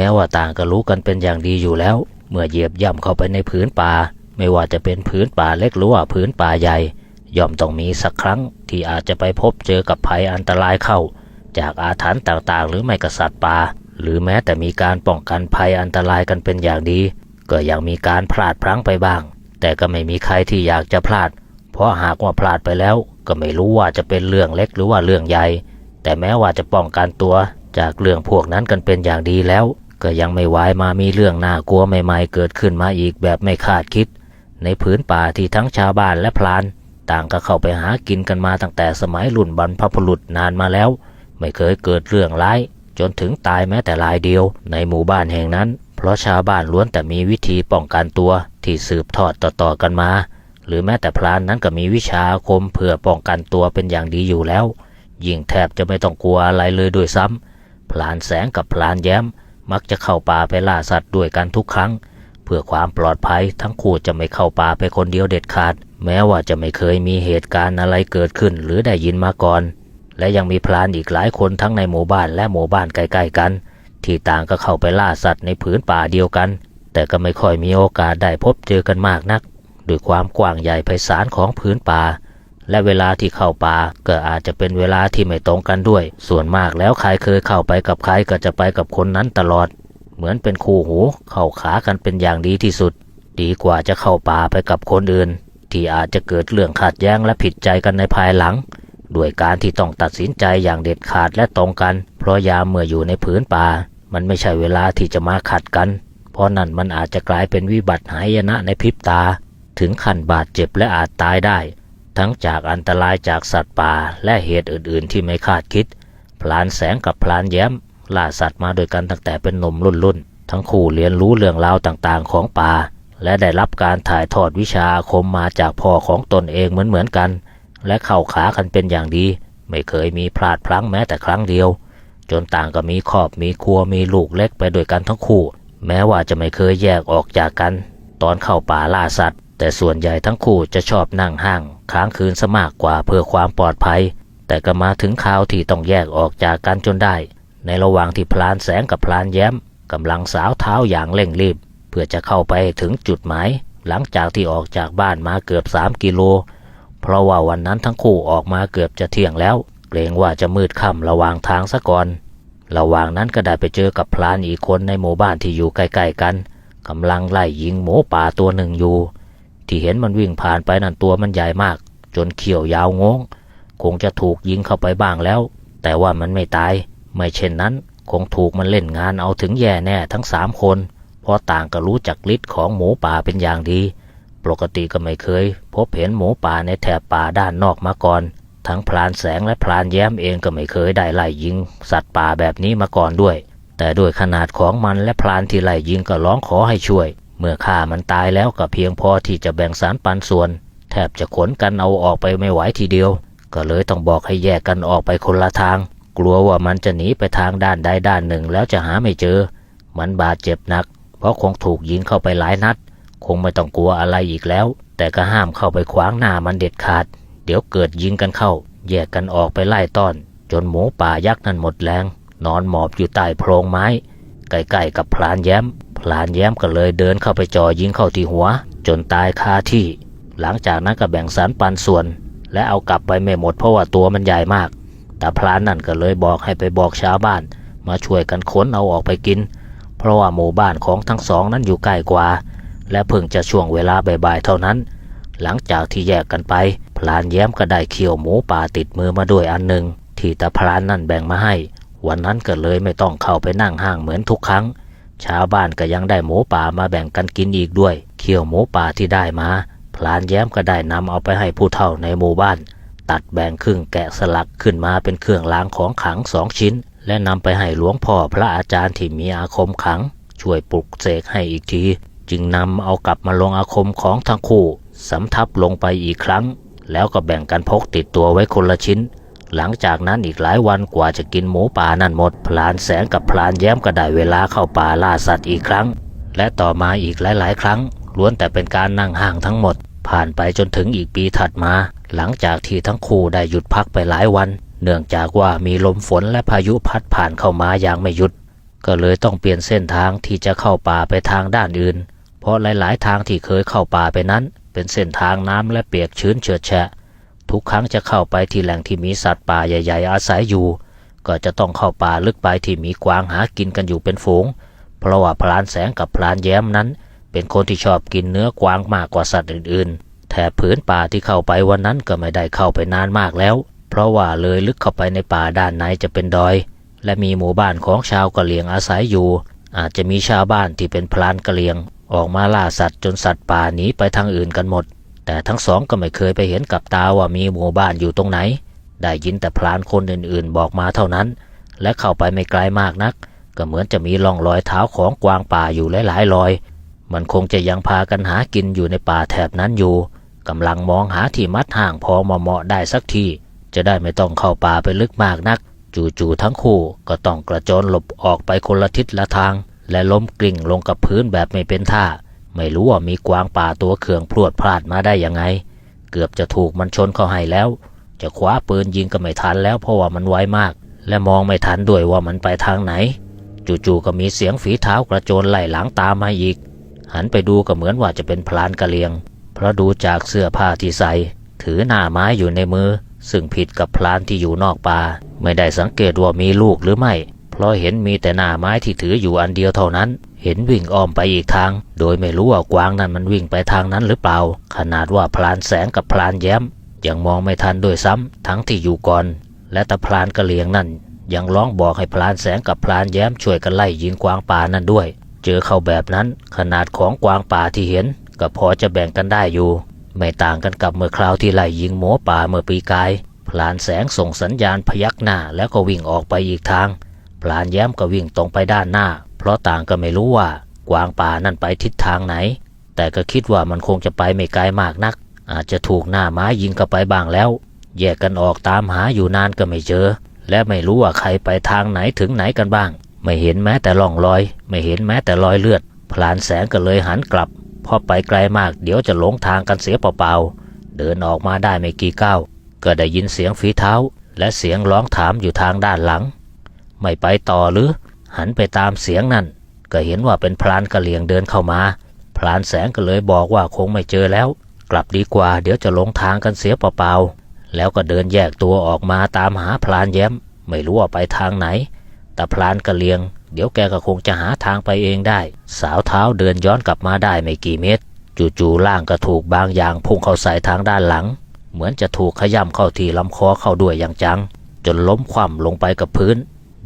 แม้ว่าต่างก็รู้กันเป็นอย่างดีอยู่แล้ว เมื่อเหยียบย่ำเข้าไปในผืนป่า ไม่ว่าจะเป็นผืนป่าเล็กหรือว่าผืนป่าใหญ่ ย่อมต้องมีสักครั้งที่อาจจะไปพบเจอกับภัยอันตรายเข้า จากอาถรรพ์ต่างๆ หรือไม่กษัตริย์ป่า หรือแม้แต่มีการป้องกันภัยอันตรายกันเป็นอย่างดี ก็ยังมีการพลาดพลั้งไปบ้าง แต่ก็ไม่มีใครที่อยากจะพลาด เพราะหากว่าพลาดไปแล้ว ก็ไม่รู้ว่าจะเป็นเรื่องเล็กหรือว่าเรื่องใหญ่ แต่แม้ว่าจะป้องกันตัวจากเรื่องพวกนั้นกันเป็นอย่างดีแล้ว ก็ยังไม่วายมามีเรื่องน่ากลัวใหม่ๆ เกิดขึ้นมาอีกแบบไม่คาดคิด ในผืนป่าที่ทั้งชาวบ้านและพลาน ต่างก็เข้าไปหากินกันมาตั้งแต่สมัยรุ่นบรรพบุรุษนานมาแล้ว ไม่เคยเกิดเรื่องร้าย จนถึงตายแม้แต่รายเดียว ในหมู่บ้านแห่งนั้น เพราะชาวบ้านล้วนแต่มีวิธีป้องกันตัวที่สืบทอดต่อๆกันมา หรือแม้แต่พรานนั้นก็มีวิชาอาคมเพื่อป้องกันตัวเป็นอย่างดีอยู่แล้วยิ่งแทบจะไม่ต้องกลัวอะไรเลยด้วยซ้ำพลานแสงกับพลานแย้ม มักจะเข้าป่าไปล่าสัตว์ด้วยกันทุกครั้ง เพื่อความปลอดภัยทั้งคู่จะไม่เข้าป่าไปคนเดียวเด็ดขาด แม้ว่าจะไม่เคยมีเหตุการณ์อะไรเกิดขึ้นหรือได้ยินมาก่อน และยังมีพลานอีกหลายคนทั้งในหมู่บ้านและหมู่บ้านใกล้ๆกัน ที่ต่างก็เข้าไปล่าสัตว์ในผืนป่าเดียวกัน แต่ก็ไม่ค่อยมีโอกาสได้พบเจอกันมากนักด้วยความกว้างใหญ่ไพศาลของพื้นป่า และเวลาที่เข้าป่าก็อาจจะเป็นเวลาที่ไม่ตรงกันด้วย ส่วนมากแล้วใครเคยเข้าไปกับใครก็จะไปกับคนนั้นตลอด เหมือนเป็นคู่หูเข้าขากันเป็นอย่างดีที่สุด ดีกว่าจะเข้าป่าไปกับคนอื่น ที่อาจจะเกิดเรื่องขัดแย้งและผิดใจกันในภายหลังด้วยการที่ต้องตัดสินใจอย่างเด็ดขาดและตรงกัน เพราะยามเมื่ออยู่ในผืนป่า มันไม่ใช่เวลาที่จะมาขัดกัน เพราะนั่นมันอาจจะกลายเป็นวิบัติหายนะในพริบตา ถึงขั้นบาดเจ็บและอาจตายได้ ทั้งจากอันตรายจากสัตว์ป่าและเหตุอื่น ๆ ที่ไม่คาดคิด พลานแสงกับพลานแย้มล่าสัตว์มาโดยกันตั้งแต่เป็นหนุ่มรุ่น ๆ ทั้งคู่เรียนรู้เรื่องราวต่างๆ ของป่า และได้รับการถ่ายทอดวิชาอาคมมาจากพ่อของตนเองเหมือน ๆ กัน และเข้าขากันเป็นอย่างดี ไม่เคยมีพลาดพลั้งแม้แต่ครั้งเดียว จนต่างก็มีครอบมีครัวมีลูกเล็กไปด้วยกันทั้งคู่ แม้ว่าจะไม่เคยแยกออกจากกัน ตอนเข้าป่าล่าสัตว์ แต่ส่วนใหญ่ทั้งคู่จะชอบนั่งห้างค้างคืนซะมากกว่าเพื่อความปลอดภัย แต่ก็มาถึงคราวที่ต้องแยกออกจากกันจนได้ ในระหว่างที่พลานแสงกับพลานแย้มกำลังสาวเท้าอย่างเร่งรีบ เพื่อจะเข้าไปถึงจุดหมาย หลังจากที่ออกจากบ้านมาเกือบ 3 กิโล เพราะว่าวันนั้นทั้งคู่ออกมาเกือบจะเที่ยงแล้ว เกรงว่าจะมืดค่ำระหว่างทางซะก่อนระหว่างนั้นก็ได้ไปเจอกับพลานอีกคนในหมู่บ้านที่อยู่ใกล้ๆกันกำลังไล่ยิงหมูป่าตัวหนึ่งอยู่ ที่เห็นมันวิ่งผ่านไปนั่นตัวมันใหญ่มาก จนเขียวยาวงง คงจะถูกยิงเข้าไปบ้างแล้ว แต่ว่ามันไม่ตาย ไม่เช่นนั้น คงถูกมันเล่นงานเอาถึงแย่แน่ทั้งสามคน เพราะต่างก็รู้จักฤทธิ์ของหมูป่าเป็นอย่างดี ปกติก็ไม่เคย พบเห็นหมูป่าในแถบป่าด้านนอกมาก่อน ทั้งพลานแสงและพลานแย้มเองก็ไม่เคยได้ไล่ยิง สัตว์ป่าแบบนี้มาก่อนด้วย แต่ด้วยขนาดของมันและพลานที่ไล่ยิงก็ร้องขอให้ช่วย เมื่อฆ่ามันตายแล้วก็เพียงพอที่จะแบ่งสารปันส่วน แทบจะขนกันเอาออกไปไม่ไหวทีเดียว ก็เลยต้องบอกให้แยกกันออกไปคนละทาง กลัวว่ามันจะหนีไปทางด้านใดด้านหนึ่งแล้วจะหาไม่เจอ มันบาดเจ็บหนัก เพราะคงถูกยิงเข้าไปหลายนัด คงไม่ต้องกลัวอะไรอีกแล้ว แต่ก็ห้ามเข้าไปขวางหน้ามันเด็ดขาด เดี๋ยวเกิดยิงกันเข้า แยกกันออกไปไล่ต้อน จนหมูป่ายักษ์นั่นหมดแรง นอนหมอบอยู่ใต้โพรงไม้ใกล้ๆกับพลานแย้ม พลานแย้มก็เลยเดินเข้าไปจ่อยิงเข้าที่หัว จนตายคาที่ หลังจากนั้นก็แบ่งสารปันส่วน และเอากลับไปไม่หมดเพราะว่าตัวมันใหญ่มาก แต่พลานนั่นก็เลยบอกให้ไปบอกชาวบ้าน มาช่วยกันค้นเอาออกไปกิน เพราะว่าหมู่บ้านของทั้งสองนั้นอยู่ใกล้กว่า และเพิ่งจะช่วงเวลาบ่ายๆเท่านั้น หลังจากที่แยกกันไป พลานแย้มก็ได้เคี่ยวหมูป่าติดมือมาด้วยอันหนึ่งที่ตาพลานนั่นแบ่งมาให้ วันนั้นก็เลยไม่ต้องเข้าไปนั่งห้างเหมือนทุกครั้ง ชาวบ้านก็ยังได้หมูป่ามาแบ่งกันกินอีกด้วยเคี่ยวหมูป่าที่ได้มา พลานแย้มก็ได้นำเอาไปให้ผู้เฒ่าในหมู่บ้าน ตัดแบ่งครึ่งแกะสลักขึ้นมาเป็นเครื่องล้างของขลังสองชิ้น และนำไปให้หลวงพ่อพระอาจารย์ที่มีอาคมขลัง ช่วยปลุกเสกให้อีกที จึงนำเอากลับมาลงอาคมของทั้งคู่สำทับลงไปอีกครั้ง แล้วก็แบ่งกันพกติดตัวไว้คนละชิ้น หลังจากนั้นอีกหลายวันกว่าจะกินหมูป่านั่นหมด พลานแสงกับพลานแย้มก็ได้เวลาเข้าป่าล่าสัตว์อีกครั้ง และต่อมาอีกหลาย ๆ ครั้ง ล้วนแต่เป็นการนั่งห่างทั้งหมด ผ่านไปจนถึงอีกปีถัดมา หลังจากที่ทั้งคู่ได้หยุดพักไปหลายวัน เนื่องจากว่ามีลมฝนและพายุพัดผ่านเข้ามาอย่างไม่หยุด ก็เลยต้องเปลี่ยนเส้นทางที่จะเข้าป่าไปทางด้านอื่น เพราะหลาย ๆ ทางที่เคยเข้าป่าไปนั้น เป็นเส้นทางน้ำและเปียกชื้นเฉือดแฉะ ทุกครั้งจะเข้าไปที่แหล่งที่มีสัตว์ป่าใหญ่ ๆ อาศัยอยู่ ก็จะต้องเข้าป่าลึกไปที่มีกวางหากินกันอยู่เป็นฝูง เพราะว่าพลานแสงกับพลานแย้มนั้น เป็นคนที่ชอบกินเนื้อกวางมากกว่าสัตว์อื่นๆแถบผืนป่าที่เข้าไปวันนั้นก็ไม่ได้เข้าไปนานมากแล้ว เพราะว่าเลยลึกเข้าไปในป่าด้านในจะเป็นดอย และมีหมู่บ้านของชาวกะเหรี่ยงอาศัยอยู่ อาจจะมีชาวบ้านที่เป็นพลานกะเหรี่ยง ออกมาล่าสัตว์จนสัตว์ป่าหนีไปทางอื่นกันหมด แต่ทั้งสองก็ไม่เคยไปเห็นกับตาว่ามีหมู่บ้านอยู่ตรงไหน ได้ยินแต่พลานคนอื่นๆ บอกมาเท่านั้น และเข้าไปไม่ไกลมากนัก ก็เหมือนจะมีร่องรอยเท้าของกวางป่าอยู่หลายๆรอย มันคงจะยังพากันหากินอยู่ในป่าแถบนั้นอยู่กำลังมองหาที่มัดห่างพอเหมาะได้สักทีจะได้ไม่ต้องเข้าป่าไปลึกมากนัก จู่ๆทั้งคู่ก็ต้องกระโจนหลบออกไปคนละทิศละทาง และล้มกลิ้งลงกับพื้นแบบไม่เป็นท่า ไม่รู้ว่ามีกวางป่าตัวเขื่องพรวดพลาดมาได้ยังไง เกือบจะถูกมันชนเข้าให้แล้ว จะคว้าปืนยิงก็ไม่ทันแล้วเพราะว่ามันไวมาก และมองไม่ทันด้วยว่ามันไปทางไหน จู่ๆก็มีเสียงฝีเท้ากระโจนไล่หลังตามมาอีก หันไปดูก็เหมือนว่าจะเป็นพลานกะเลียง เพราะดูจากเสื้อผ้าที่ใส่ ถือหน้าไม้อยู่ในมือ ซึ่งผิดกับพลานที่อยู่นอกป่าไม่ได้สังเกตว่ามีลูกหรือไม่ เพราะเห็นมีแต่หน้าไม้ที่ถืออยู่อันเดียวเท่านั้น เห็นวิ่งอ้อมไปอีกทาง โดยไม่รู้ว่ากวางนั้นมันวิ่งไปทางนั้นหรือเปล่า ขนาดว่าพลานแสงกับพลานแย้ม ยังมองไม่ทันด้วยซ้ำทั้งที่อยู่ก่อน และตาพลานกระเลียงนั่น ยังร้องบอกให้พลานแสงกับพลานแย้มช่วยกันไล่ยิงกวางป่านั่นด้วย เจอเข้าแบบนั้น ขนาดของกวางป่าที่เห็น ก็พอจะแบ่งกันได้อยู่ ไม่ต่างกันกับเมื่อคราวที่ไล่ยิงหมูป่าเมื่อปีกาย พลานแสงส่งสัญญาณพยักหน้าแล้วก็วิ่งออกไปอีกทางพลานแย้มก็วิ่งตรงไปด้านหน้า เพราะต่างก็ไม่รู้ว่ากวางป่านั่นไปทิศทางไหน แต่ก็คิดว่ามันคงจะไปไม่ไกลมากนัก อาจจะถูกหน้าไม้ยิงเข้าไปบ้างแล้ว แยกกันออกตามหาอยู่นานก็ไม่เจอ และไม่รู้ว่าใครไปทางไหนถึงไหนกันบ้าง ไม่เห็นแม้แต่ร่องรอย ไม่เห็นแม้แต่รอยเลือด พลานแสงก็เลยหันกลับ พอไปไกลมากเดี๋ยวจะหลงทางกันเสียเปล่าๆ เดินออกมาได้ไม่กี่ก้าว ก็ได้ยินเสียงฝีเท้า และเสียงร้องถามอยู่ทางด้านหลัง ไม่ไปต่อหรือ หันไปตามเสียงนั่น ก็เห็นว่าเป็นพลานกะเหลี่ยงเดินเข้ามาพลานแสงก็เลยบอกว่าคงไม่เจอแล้ว กลับดีกว่าเดี๋ยวจะหลงทางกันเสียเปล่าๆ แล้วก็เดินแยกตัวออกมาตามหาพลานแย้ม ไม่รู้ว่าไปทางไหน แต่พลานกะเหลียง เดี๋ยวแกก็คงจะหาทางไปเองได้ สาวเท้าเดินย้อนกลับมาได้ไม่กี่เมตร จู่ๆล่างก็ถูกบางอย่างพุ่งเข้าใส่ทางด้านหลัง เหมือนจะถูกขย่ำเข้าที่ลำคอเข้าด้วยอย่างจัง จนล้มคว่ำลงไปกับพื้น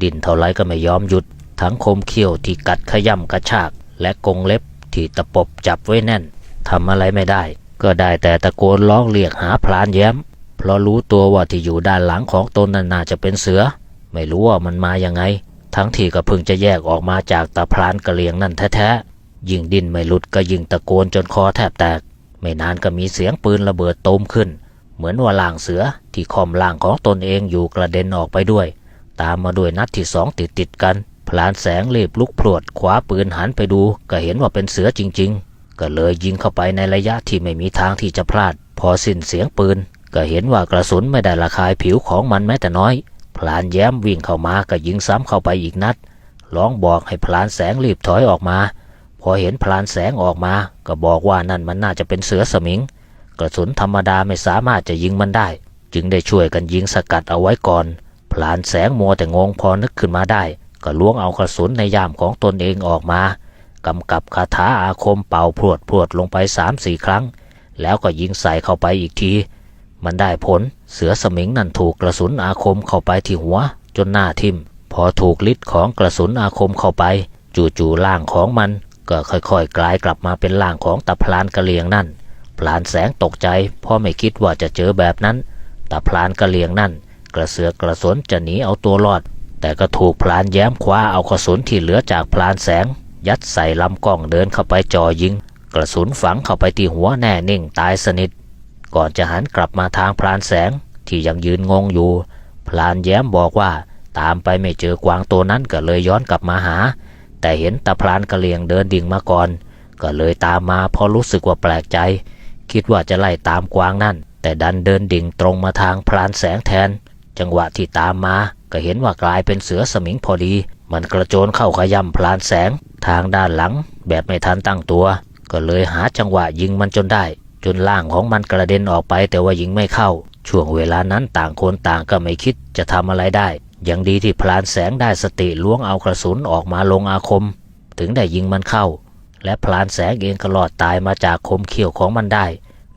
ดินเท่าไรก็ไม่ยอมหยุด ทั้งคมเขี้ยวที่กัดขย่ำกระชาก และกงเล็บที่ตะปบจับไว้แน่นทำอะไรไม่ได้ ก็ได้แต่ตะโกนร้องเรียกหาพลานแย้ม เพราะรู้ตัวว่าที่อยู่ด้านหลังของตนนั้นน่าจะเป็นเสือ ไม่รู้ว่ามันมายังไง ทั้งที่ก็เพิ่งจะแยกออกมาจากตาพลานกระเลียงนั่นแท้ๆยิ่งดิ้นไม่หลุดก็ยิ่งตะโกนจนคอแทบแตก ไม่นานก็มีเสียงปืนระเบิดตูมขึ้น เหมือนว่าล่างเสือที่คอมล่างของตนเองอยู่กระเด็นออกไปด้วย ตามมาด้วยนัดที่สองติดติดกันพลานแสงรีบลุกพรวดคว้าปืนหันไปดู ก็เห็นว่าเป็นเสือจริง ๆ ก็เลยยิงเข้าไปในระยะที่ไม่มีทางที่จะพลาด พอสิ้นเสียงปืน ก็เห็นว่ากระสุนไม่ได้ระคายผิวของมันแม้แต่น้อย พลานแย้มวิ่งเข้ามาก็ยิงซ้ำเข้าไปอีกนัดร้องบอกให้พลานแสงรีบถอยออกมา พอเห็นพลานแสงออกมา ก็บอกว่านั่นมันน่าจะเป็นเสือสมิง กระสุนธรรมดาไม่สามารถจะยิงมันได้ จึงได้ช่วยกันยิงสกัดเอาไว้ก่อน พลานแสงมัวแต่งงพอนึกขึ้นมาได้ ก็ล้วงเอากระสุนในย่ามของตนเองออกมากำกับคาถาอาคมเป่าพรวดพรวดลงไปสามสี่ครั้ง แล้วก็ยิงใส่เข้าไปอีกที มันได้ผลเสือสมิงนั่นถูกกระสุนอาคมเข้าไปที่หัว จนหน้าทิ่ม พอถูกฤทธิ์ของกระสุนอาคมเข้าไป จู่ๆร่างของมัน ก็ค่อยๆ กลายกลับมาเป็นร่างของตาพลานกะเลียงนั่นพลานแสงตกใจเพราะไม่คิดว่าจะเจอแบบนั้นตาพลานกะเลียงนั่น กระเสือกกระสนจะหนีเอาตัวรอด แต่ก็ถูกพลานแย้มคว้าเอากระสุนที่เหลือจากพลานแสง ยัดใส่ลำกล้องเดินเข้าไปจ่อยิง กระสุนฝังเข้าไปที่หัวแน่นิ่งตายสนิท ก่อนจะหันกลับมาทางพลานแสงที่ยังยืนงงอยู่ พลานแย้มบอกว่าตามไปไม่เจอกวางตัวนั้นก็เลยย้อนกลับมาหา แต่เห็นตาพลานกระเลียงเดินดิ่งมาก่อน ก็เลยตามมาเพราะรู้สึกว่าแปลกใจ คิดว่าจะไล่ตามกวางนั่นแต่ดันเดินดิ่งตรงมาทางพลานแสงแทน จังหวะที่ตามมาก็เห็นว่ากลายเป็นเสือสมิงพอดี มันกระโจนเข้าขย่ำพลานแสง ทางด้านหลัง แบบไม่ทันตั้งตัว ก็เลยหาจังหวะยิงมันจนได้ จนล่างของมันกระเด็นออกไปแต่ว่ายิงไม่เข้า ช่วงเวลานั้นต่างคนต่างก็ไม่คิดจะทำอะไรได้ ยังดีที่พลานแสงได้สติล้วงเอากระสุนออกมาลงอาคม ถึงได้ยิงมันเข้า และพลานแสงเองก็รอดตายมาจากคมเขี้ยวของมันได้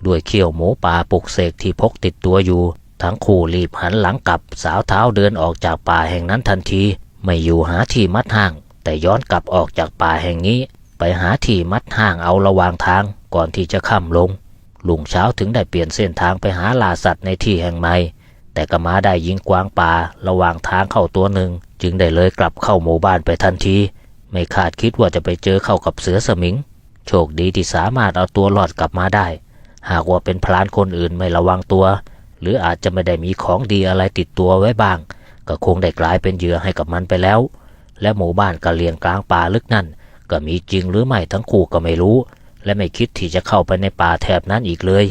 ด้วยเขี้ยวหมูป่าปลุกเสกที่พกติดตัวอยู่ ทั้งคู่รีบหันหลังกลับสาวเท้าเดินออกจากป่าแห่งนั้นทันที ไม่อยู่หาที่มัดห้าง แต่ย้อนกลับออกจากป่าแห่งนี้ ไปหาที่มัดห้างเอาระวางทางก่อนที่จะค่ำลง ลุงเช้าถึงได้เปลี่ยนเส้นทางไปหาล่าสัตว์ในที่แห่งใหม่ แต่กมาได้ยิงกวางป่าระหว่างทางเข้าตัวหนึ่ง จึงได้เลยกลับเข้าหมู่บ้านไปทันที ไม่คาดคิดว่าจะไปเจอเข้ากับเสือสมิง โชคดีที่สามารถเอาตัวรอดกลับมาได้ หากว่าเป็นพลานคนอื่นไม่ระวังตัว หรืออาจจะไม่ได้มีของดีอะไรติดตัวไว้บ้าง ก็คงได้กลายเป็นเหยื่อให้กับมันไปแล้ว และหมู่บ้านกะเลียงกลางป่าลึกนั่น ก็มีจริงหรือไม่ทั้งคู่ก็ไม่รู้ และไม่คิดที่จะเข้าไปในป่าแถบนั้นอีกเลย